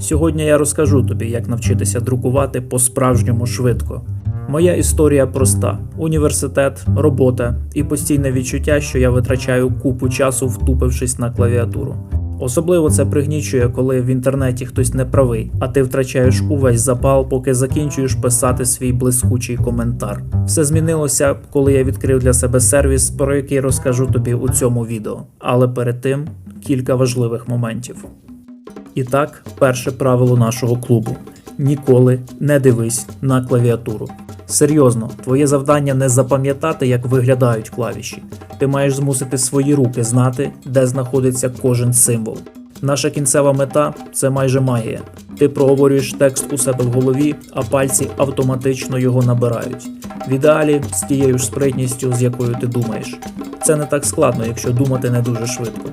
Сьогодні я розкажу тобі, як навчитися друкувати по-справжньому швидко. Моя історія проста: університет, робота і постійне відчуття, що я витрачаю купу часу, втупившись на клавіатуру. Особливо це пригнічує, коли в інтернеті хтось не правий, а ти втрачаєш увесь запал, поки закінчуєш писати свій блискучий коментар. Все змінилося, коли я відкрив для себе сервіс, про який розкажу тобі у цьому відео. Але перед тим кілька важливих моментів. І так, перше правило нашого клубу: ніколи не дивись на клавіатуру. Серйозно, твоє завдання не запам'ятати, як виглядають клавіші. Ти маєш змусити свої руки знати, де знаходиться кожен символ. Наша кінцева мета це майже магія. Ти проговорюєш текст у себе в голові, а пальці автоматично його набирають. В ідеалі з тією ж спритністю, з якою ти думаєш. Це не так складно, якщо думати не дуже швидко.